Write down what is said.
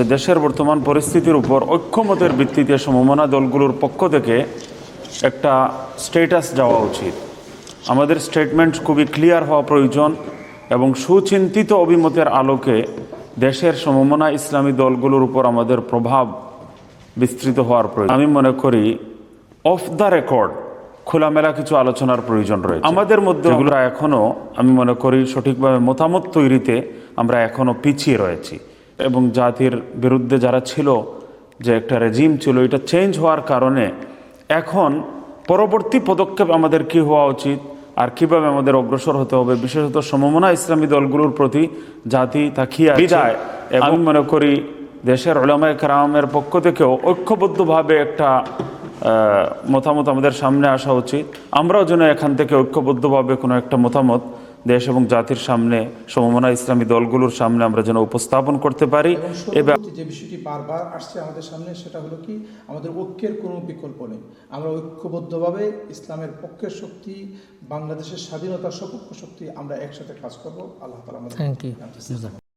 যে দেশের বর্তমান পরিস্থিতির উপর ঐক্যমতের ভিত্তিতে সমমনা দলগুলোর পক্ষ থেকে একটা স্টেটাস যাওয়া উচিত। আমাদের স্টেটমেন্ট খুবই ক্লিয়ার হওয়া প্রয়োজন এবং সুচিন্তিত অভিমতের আলোকে দেশের সমমনা ইসলামী দলগুলোর উপর আমাদের প্রভাব বিস্তৃত হওয়ার প্রয়োজন। আমি মনে করি অফ দ্য রেকর্ড খোলামেলা কিছু আলোচনার প্রয়োজন রয়েছে। আমাদের মধ্যে এগুলো এখনও আমি মনে করি সঠিকভাবে মতামত তৈরিতে আমরা এখনও পিছিয়ে রয়েছি। এবং জাতির বিরুদ্ধে যারা ছিল যে একটা রেজিম ছিল এটা চেঞ্জ হওয়ার কারণে এখন পরবর্তী পদক্ষেপ আমাদের কি হওয়া উচিত আর কীভাবে আমাদের অগ্রসর হতে হবে? বিশেষত সমমনা ইসলামী দলগুলোর প্রতি জাতি তাকিয়ে। বিদায়। এবং আমি মনে করি দেশের ওলামায় কারামের পক্ষ থেকেও ঐক্যবদ্ধভাবে একটা মতামত আমাদের সামনে আসা উচিত। আমরাও যেন এখান থেকে ঐক্যবদ্ধভাবে কোনো একটা মতামত দেশ এবং জাতির সামনে সমমনা ইসলামী দলগুলোর সামনে আমরা যেন উপস্থাপন করতে পারি। এবং যে বিষয়টি বারবার আসছে আমাদের সামনে সেটা হলো কি আমাদের ঐক্যের কোনো বিকল্প নেই। আমরা ঐক্যবদ্ধভাবে ইসলামের পক্ষের শক্তি বাংলাদেশের স্বাধীনতার সপক্ষ শক্তি আমরা একসাথে কাজ করব। আল্লাহ তালা থ্যাংক ইউ